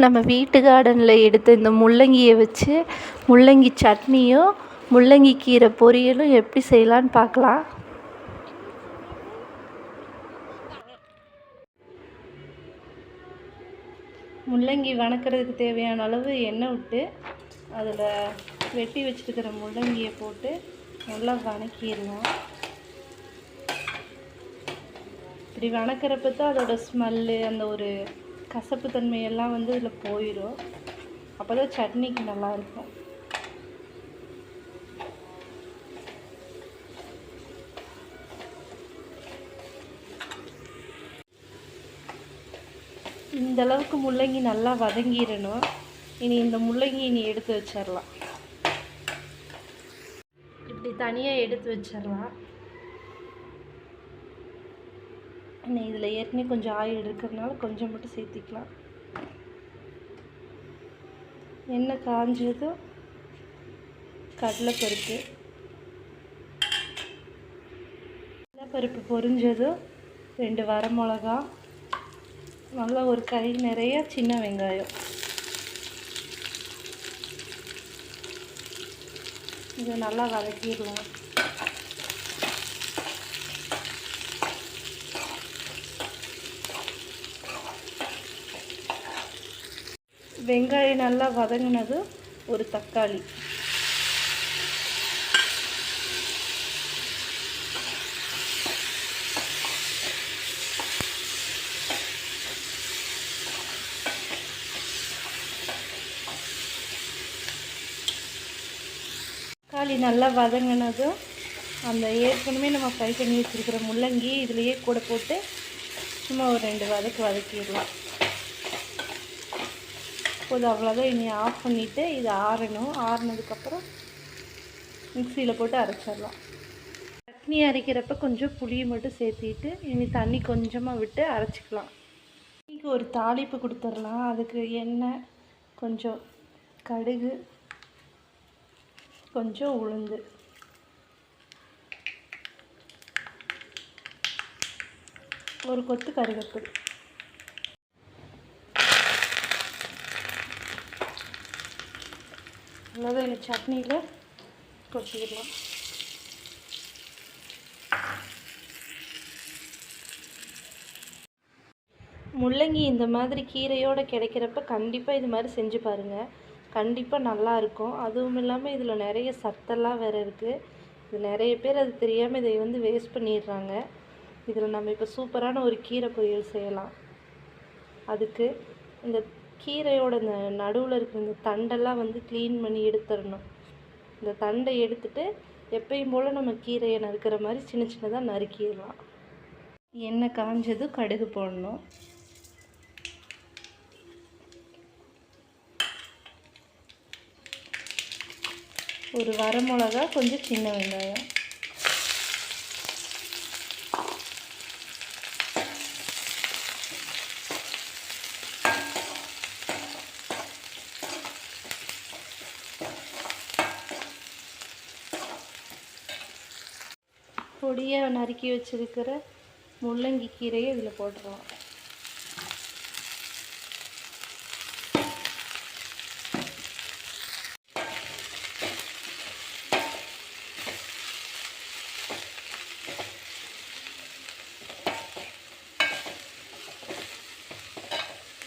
நம்ம வீட்டு கார்டனில் எடுத்த இந்த முள்ளங்கியை வச்சு முள்ளங்கி சட்னியும் முள்ளங்கி கீரை பொரியலும் எப்படி செய்யலான்னு பார்க்கலாம். முள்ளங்கி வணக்கிறதுக்கு தேவையான அளவு எண்ணெய் விட்டு அதில் வெட்டி வச்சுருக்கிற முள்ளங்கியை போட்டு நல்லா வணக்கிடலாம். இப்படி வணக்கிறப்ப தான் அதோட ஸ்மெல்லு அந்த ஒரு கசப்பு தன்மையெல்லாம் வந்து இதில் போயிடும். அப்போ தான் சட்னிக்கு நல்லாயிருக்கும். இந்த அளவுக்கு முள்ளங்கி நல்லா வதங்கிடணும். இனி இந்த முள்ளங்கி இனி எடுத்து வச்சிடலாம் இப்படி தனியாக எடுத்து வச்சிடலாம் இன்னும் இதில் ஏற்கனவே கொஞ்சம் ஆயில் இருக்கிறதுனால கொஞ்சம் மட்டும் சேர்த்திக்கலாம். எண்ணெய் காஞ்சதும் கடலைப்பருப்பு. கடலைப்பருப்பு பொரிஞ்சதும் ரெண்டு வரமிளகா நல்லா ஒரு கை நிறைய சின்ன வெங்காயம். இதை நல்லா வதக்கிடலாம். வெங்காயம் நல்லா வதங்கினது ஒரு தக்காளி. தக்காளி நல்லா வதங்கினதும் அந்த ஏற்கனவே நம்ம ஃப்ரை பண்ணி வச்சுருக்கிற முள்ளங்கி இதுலேயே கூட போட்டு சும்மா ஒரு ரெண்டு வதக்கு வதக்கிடலாம். போதும் அவ்வளோதான் இனி ஆஃப் பண்ணிவிட்டு இது ஆறணும். ஆறுனதுக்கப்புறம் மிக்சியில் போட்டு அரைச்சிடலாம். சட்னி அரைக்கிறப்ப கொஞ்சம் புளியை மட்டும் சேர்த்திட்டு இனி தண்ணி கொஞ்சமாக விட்டு அரைச்சிக்கலாம். இன்றைக்கி ஒரு தாளிப்பு கொடுத்துடலாம். அதுக்கு எண்ணெய் கொஞ்சம் கடுகு கொஞ்சம் உளுந்து. ஒரு கொத்து கருவேப்பிலை அவ்வளோதான் இந்த சட்னியில்? கொச்சிக்கலாம் முள்ளங்கி இந்த மாதிரி கீரையோடு கிடைக்கிறப்ப கண்டிப்பாக இது மாதிரி செஞ்சு பாருங்கள் கண்டிப்பாக நல்லா இருக்கும். அதுவும் இல்லாமல் இதில் நிறைய சத்தெல்லாம் வேறு இருக்குது இது நிறைய பேர் அது தெரியாமல் இதை வந்து வேஸ்ட் பண்ணிடுறாங்க. இதில் நம்ம இப்போ சூப்பரான ஒரு கீரை பொரியல் செய்யலாம். அதுக்கு இந்த கீரையோட இந்த நடுவில் இருக்கிற இந்த தண்டெல்லாம் வந்து க்ளீன் பண்ணி எடுத்துடணும். இந்த தண்டை எடுத்துட்டு எப்பயும் போல் நம்ம கீரையை நறுக்கிற மாதிரி சின்ன சின்னதாக நறுக்கிடலாம். எண்ணெய் காஞ்சதும் கடுகு போடணும். ஒரு வரமிளகா கொஞ்சம் சின்ன வெங்காயம். பொடியாக நறுக்கி வச்சிருக்கிற முள்ளங்கி கீரையை இதில் போட்டுருவோம்.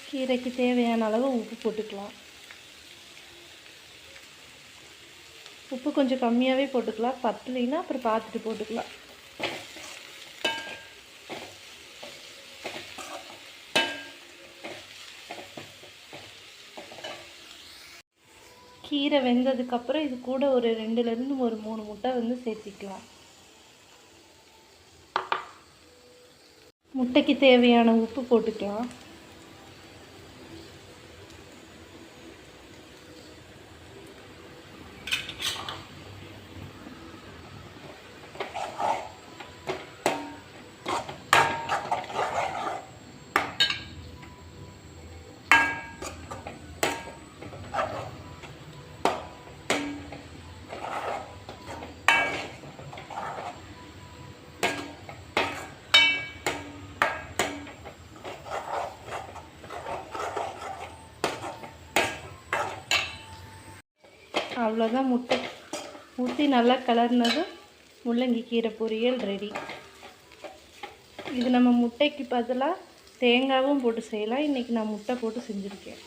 கீரைக்கு தேவையான அளவு உப்பு போட்டுக்கலாம். உப்பு கொஞ்சம் கம்மியாகவே போட்டுக்கலாம். பத்தலைன்னா அப்புறம் பார்த்துட்டு போட்டுக்கலாம். கீரை வெந்ததுக்கப்புறம் இது கூட ஒரு ரெண்டுலேருந்து ஒரு மூணு முட்டை வந்து சேர்த்திக்கலாம். முட்டைக்கு தேவையான உப்பு போட்டுக்கலாம். அவ்வளோதான் முட்டை. ஊற்றி நல்லா கலர்னதும் முள்ளங்கி கீரை பொரியல் ரெடி இது நம்ம முட்டைக்கு பதிலாக தேங்காவும் போட்டு செய்யலாம். இன்றைக்கி நான் முட்டை போட்டு செஞ்சுருக்கேன்.